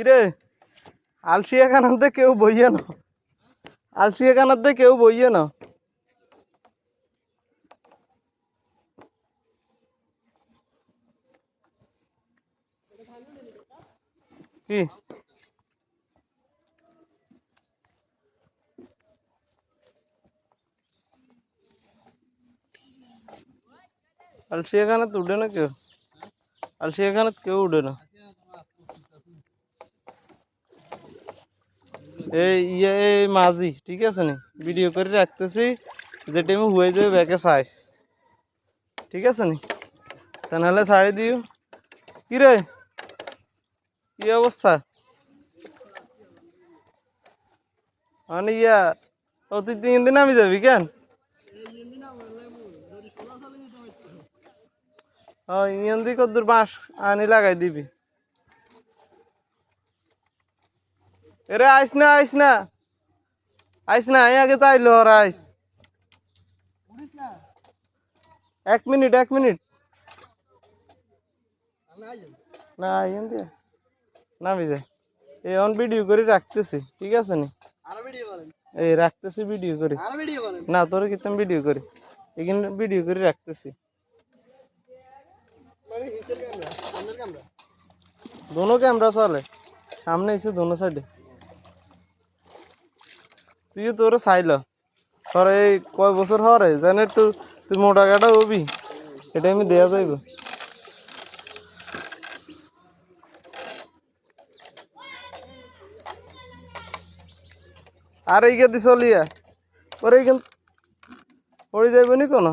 কিরে? আলসি এখানাতে কেউ বইয়ে না। আলসি এখানাতে কেউ বইয়ে না। কি? আলসি এখানে তো উঠে না কেউ? আলসি এখানে কেউ উঠে না। এই ইয়ে এই মাঝি, ঠিক আছে নি? ভিডিও করে রাখতেছি, যে টাইমে হয়ে যাবে ব্যাকে সাইজ ঠিক আছে নি? চ্যানেলে ছাড়ি দিও। কি রে? কি অবস্থা? মানে ইয়া তুই তিন দিন আমি যাবি কেন? ও ইয়ান দিয়ে কদ্দুর বাঁশ আনি লাগাই দিবি। এরে আইস না আইস না। আইস না আমি আগে চাইলো ওরা আইস। এক মিনিট এক মিনিট। না ইয়ান দিয়ে নামি যায় এই অন ভিডিও করে রাখতেছি ঠিক আছে নি? আরও এই রাখতেছি ভিডিও করে। আরও না তোর কিতাম ভিডিও করি? এখানে ভিডিও করে রাখতেছি। মানে দোনো ক্যামেরা চলে। সামনে এসে দোনো সাইডে তুই তোর চাইল তোর এই কয় বছর হরে জানে একটু তুই মোটা কাটা হবি এটা আমি দেয়া যাইব আর এই গেদি চলিয়া ওর এইখান পড়ে যাইব নি কোনো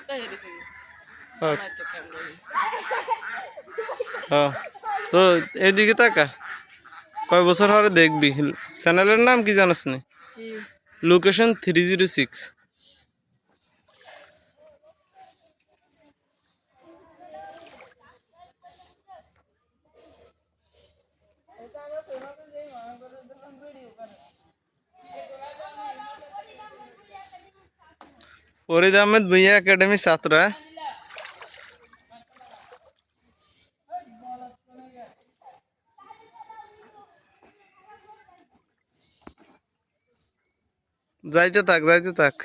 তো এরকম হ্যাঁ তো ক্যামেরা হ্যাঁ তো এইদিকে তাকা। কয় বছর হরে দেখবি। চ্যানেলের নাম কি জানাস না? Location three zero six Farid Ahmed Bhuiyan academy ছাত্রা যাইতে থাক যাইতে থাক